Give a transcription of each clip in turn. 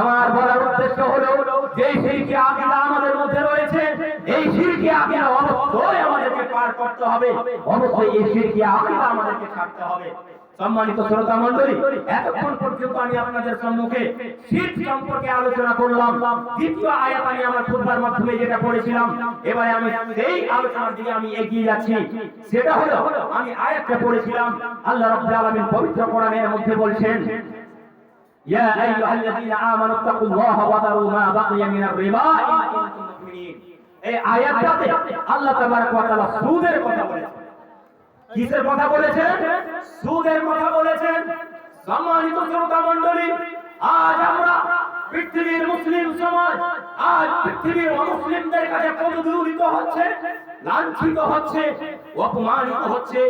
আমার বলার উদ্দেশ্য হলো যে শিরকি আকিদা আমাদের মধ্যে রয়েছে, এই শিরকি আকিদা অবশ্যই আমাদেরকে পার করতে হবে। অবশ্যই এই শিরকি আকিদা আমাদেরকে ছাড়তে হবে। সম্মানিত শ্রোতা মন্ডলী এতক্ষণ পর্যন্ত আমি আপনাদের সম্মুখে শিরক সম্পর্কে আলোচনা করলাম। দ্বিতীয় আয়াত আমি আমার খুতবার মাধ্যমে যেটা পড়েছিলাম, এবারে আমি সেই আলোচনার দিকে আমি এগিয়ে যাচ্ছি। সেটা হলো, আমি আয়াতটা পড়েছিলাম, আল্লাহ রাব্বুল আলামিন পবিত্র কোরআনের মধ্যে বলছেন يا أيها الذين آمنوا اتقوا الله وذروا ما بقي من الربا إن كنتم مؤمنين এই আয়াতটাতে আল্লাহ তাবারক ওয়া তাআলা সুদের কথা বলেছেন কিসের কথা বলেছেন সুদের কথা বলেছেন সম্মানিত শ্রোতা মণ্ডলী আজ আমরা পৃথিবীর মুসলিম সমাজ আজ পৃথিবীর অমুসলিমদের কাছে পদদূরিত হচ্ছে, লাঞ্ছিত হচ্ছে, অপমানিত হচ্ছে,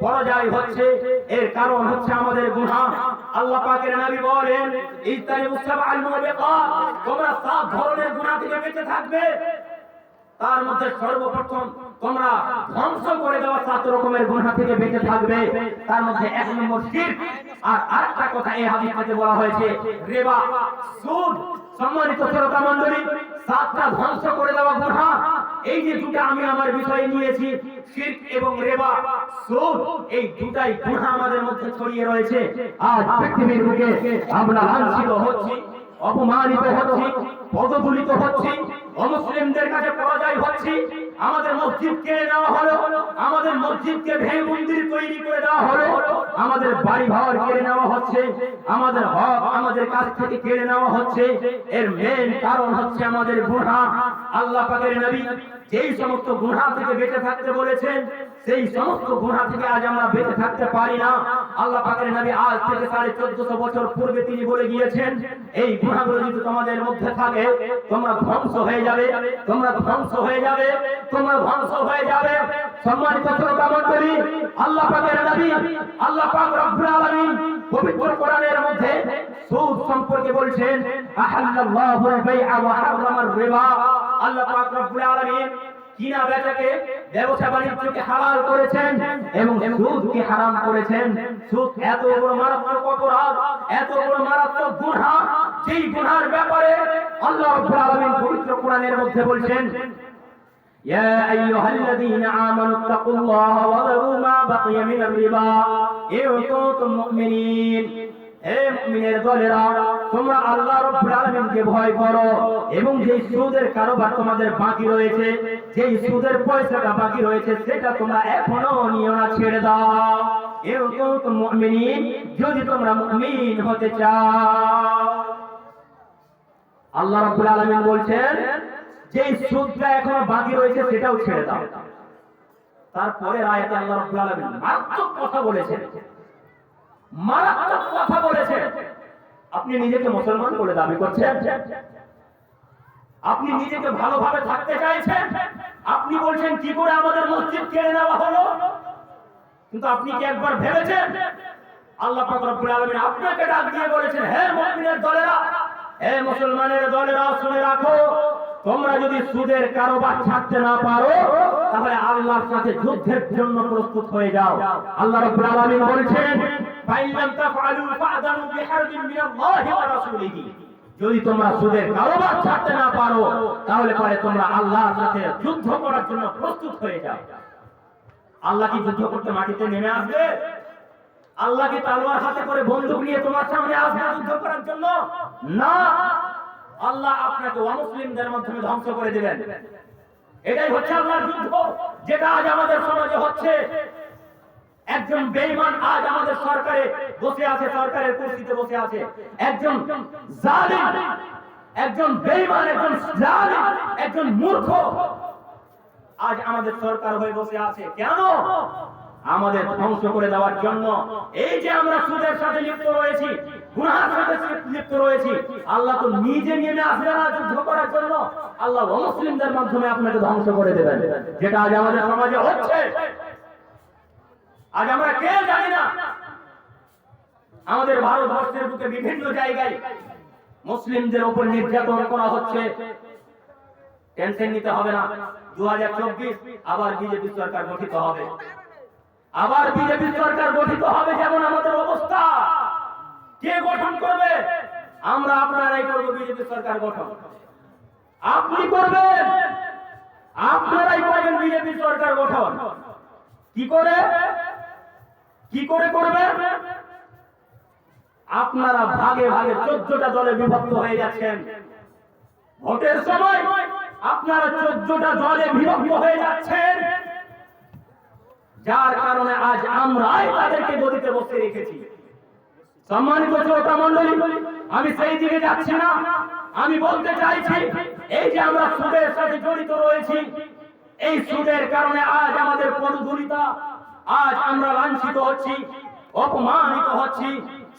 পরাজয় হচ্ছে। এর কারণ হচ্ছে আমাদের গুনাহ। আল্লাহ পাকের নবী বলেন ইস্তানি মুস্তাবা আল মুবিকাত। তোমরা সাত ধরনের গুনাহ থেকে বেঁচে থাকবে। তার মধ্যে সর্বপ্রথম তোমরা ধ্বংস করে দেওয়া সাত রকমের গুনাহ থেকে বেঁচে থাকবে। তার মধ্যে এক নম্বর শিরক। আর আরেকটা কথা এই হাদিসে বলা হয়েছে, রিবা, সুদ সম্মানিত শ্রোতা মন্ডলী সাতটা ধ্বংস করে দেওয়া গুহা। এই যে দুটো আমি আমার বিষয়ে নিয়েছি, শিরক এবং রেবা, সুদ, এই দুটাই গুহা আমাদের মধ্যে ছড়িয়ে রয়েছে। আজ পৃথিবীর বুকে আমরা লাঞ্ছিত হচ্ছি, অপমানিত হচ্ছি পদগুলিত হচ্ছি, অমুসলিমদের কাছে পরাজয় হচ্ছি আমাদের মসজিদ কেড়ে নেওয়া হলো, আমাদের মসজিদকে ভেঙে মন্দির তৈরি করে দেওয়া হলো, আমাদের বাড়ি ঘর কেড়ে নেওয়া হচ্ছে, আমাদের হক আমাদের কাছ থেকে কেড়ে নেওয়া হচ্ছে। এর মেন কারণ হচ্ছে আমাদের গুনাহ আল্লাহ পাকের নবী যেই সমস্ত গুনাহ থেকে বেঁচে থাকতে বলেছেন, সেই সমস্ত গুনাহ থেকে আজ আমরা বেঁচে থাকতে পারি না। আল্লাহ পাকের নবী আজ থেকে সাড়ে চোদ্দশো বছর পূর্বে তিনি বলে গিয়েছেন, এই গুনাহগুলো যদি তোমাদের মধ্যে থাকে, তোমরা ধ্বংস হয়ে যাবে, তোমরা ধ্বংস হয়ে যাবে, তোমরা ধ্বংস হয়ে যাবে। সম্মানিত মণ্ডলী, আল্লাহ পাকের নবী, আল্লাহ পাক রব্বুল আলামিন পবিত্র কোরআনের মধ্যে সম্পর্কে বলছেন আহাল্লাল্লাহু আল-বাই'a ওয়া হারামার রিবা আল্লাহ পাক রব্বুল আলামিন কিনা বেচাকে ব্যবসা বাণিজ্যকে হালাল করেছেন এবং সুদকে হারাম করেছেন সুদ এত বড় মারাত্মক অপরাধ এত বড় মারাত্মক গুনাহ যেই গুনার ব্যাপারে আল্লাহ রাব্বুল আলামিন পবিত্র কোরআনের মধ্যে বলছেন يا أيها الذين آمنوا اتقوا الله وذروا ما بقي من الربا إن كنتم مؤمنين হে আল্লাহ রাব্বুল আলামিনকে ভয় করো এবং যে সুদের কারবার তোমাদের বাকি রয়েছে, যেই সুদের পয়সাটা বাকি রয়েছে, সেটা তোমরা এখনও নিও না, ছেড়ে দাও। এও কুনতুম মুমিনিন, যদি তোমরা মুমিন হতে চাও। আল্লাহ রাব্বুল আলামিন বলছেন যে সুদটা এখনও বাকি রয়েছে, সেটাও ছেড়ে দাও। তারপরে আয়াতে আল্লাহ রাব্বুল আলামিন কথা বলেছেন। মারাত্মক কথা বলেছেন আপনি নিজেকে মুসলমান বলে দাবি করছেন? আপনি নিজেকে ভালোভাবে থাকতে চাইছেন? আপনি বলছেন, কি করে আমাদের মসজিদ কেড়ে নেওয়া হলো? কিন্তু আপনি কি একবার ভেবেছেন? আল্লাহ পাক রব্বুল আলামিন আপনাকে ডাক দিয়ে বলেছেন, হে মুমিনের দলেরা, হে মুসলমানের দলেরা, শুনে রাখো, তোমরা যদি সুদের কারোবার ছাড়তে না পারো, তাহলে আল্লাহর সাথে যুদ্ধের জন্য প্রস্তুত হয়ে যাও। আল্লাহ রাব্বুল আলামিন বলেছেন ফাইলাম তাফআলু ফা'দানু বিহারবিন মিনাল্লাহি ওয়া রাসূলিহি। যদি তোমরা সুদের কারোবার ছাড়তে না পারো, তাহলে পরে তোমরা আল্লাহর সাথে যুদ্ধ করার জন্য প্রস্তুত হয়ে যাও। আল্লাহ কি যুদ্ধ করতে মাটিতে নেমে আসবে? আল্লাহ কি তালোয়ার হাতে করে বন্দুক নিয়ে তোমার সামনে আসবে যুদ্ধ করার জন্য? না। আল্লাহ আপনাকে অমুসলিমদের মাধ্যমে ধ্বংস করে দিবেন। এটাই হচ্ছে আল্লাহর যুদ্ধ। যেটা আজ আমাদের সমাজে হচ্ছে। একজন বেঈমান আজ আমাদের সরকারে বসে আছে, সরকারের কুর্সিতে বসে আছে। একজন জালিম, একজন বেঈমান, একজন জালিম, একজন মূর্খ আজ আমাদের সরকার হয়ে বসে আছে। কেন? আমাদের ধ্বংস করে দেওয়ার জন্য। এই যে আমরা সুদের সাথে লিপ্ত রয়েছি গুনার সাথে লিপ্ত রয়েছি, আল্লাহ তো নিজে নেমে আসবে না যুদ্ধ করার জন্য আল্লাহ অমুসলিমদের মাধ্যমে আপনাকে ধ্বংস করে দেবেন। যেটা আজ আমাদের সমাজে হচ্ছে। আজ আমরা কেউ জানি না। আমাদের ভারতবর্ষের বুকে বিভিন্ন জায়গায় মুসলিমদের উপর নির্যাতন করা হচ্ছে। টেনশন নিতে হবে না। দু আবার বিজেপি সরকার গঠিত হবে। আবার বিজেপি সরকার গঠিত হবে যেমন আমাদের অবস্থা। কে গঠন করবে? আমরা আপনারাই করব বিজেপি সরকার গঠন। আপনি করবেন। আপনারাই করবেন বিজেপি সরকার গঠন। কি করে? কি করে করবেন আপনারা ভাগে ভাগে চোদ্দটা দলে বিভক্ত হয়ে যাচ্ছেন। ভোটের সময় আপনারা চোদ্দটা দলে বিভক্ত হয়ে যাচ্ছেন। যার কারণে আজ আমরাই তাদেরকে গদিতে বসে রেখেছি। সম্মানিত শ্রোতা মন্ডলী আমি সেই দিকে যাচ্ছি না। আমি বলতে চাইছি, এই যে আমরা সুদের সাথে জড়িত রয়েছি, এই সুদের কারণে আজ আমাদের পদধূলিতা আজ আমরা লাঞ্ছিত হচ্ছি, অপমানিত হচ্ছি।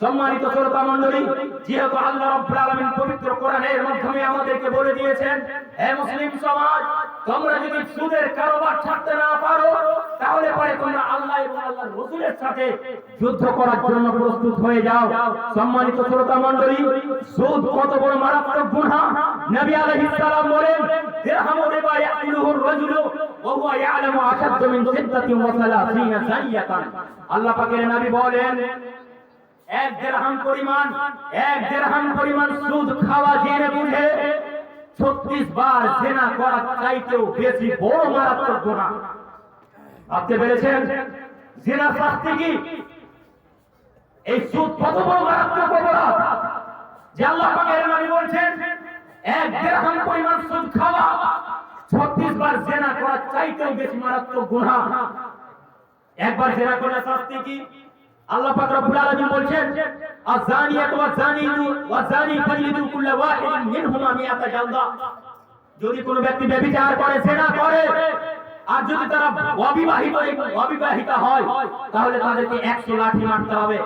সম্মানিত শ্রোতা মন্ডলী যেহেতু আল্লাহ রাব্বুল আলামিন পবিত্র কোরআনের মাধ্যমে আমাদেরকে বলে দিয়েছেন, হে মুসলিম সমাজ, তোমরা যদি সুদের কারোবার ছাড়তে না পারো, তাহলে পরে তোমরা আল্লাহ এবং আল্লাহর রাসূলের সাথে যুদ্ধ করার জন্য প্রস্তুত হয়ে যাও। সম্মানিত শ্রোতা মণ্ডলী, সুদ কত বড় মারাত্মক গুনাহ? নবী আলাইহিস বলেন দিরহামু রিবা ইয়াকুলুহু আর-রাজুলু ইয়ালামু আশাদ্দ মিন সিদ্দাতিন ওয়া সালাসিনা সাইয়াতান আল্লাহ পাকের নবী বলেন, এক দেড়হাম পরিমাণ, এক দেড়হাম পরিমাণ সুদ খাওয়া জেনে বুঝে ছত্রিশ বার জেনা করা চাইতেও বেশি বড় মারাত্মক গুনাহ। ভাবতে পেরেছেন জেনা শাস্তি কি? এই সুদ কত বড় মারাত্মক অপরাধ? যে আল্লাহ পাকের নবী বলছেন, এক দেড়হাম পরিমাণ সুদ খাওয়া ছত্রিশ বার জেনা করা চাইতেও বেশি মারাত্মক একবার জেনা করলে শাস্তি কি? আল্লাহ পাক রব্বুল আলামিন আযানিয়াতু ওয়াযানিতু ওয়াযানি ফালিদু কুল্লা মিনহুমা জালদা। যদি কোনো ব্যক্তি ব্যভিচার করে, জেনা করে, আর যদি তারা অবিবাহিত অবিবাহিতা হয়, তাহলে তাদেরকে 100 লাঠি মারতে হবে।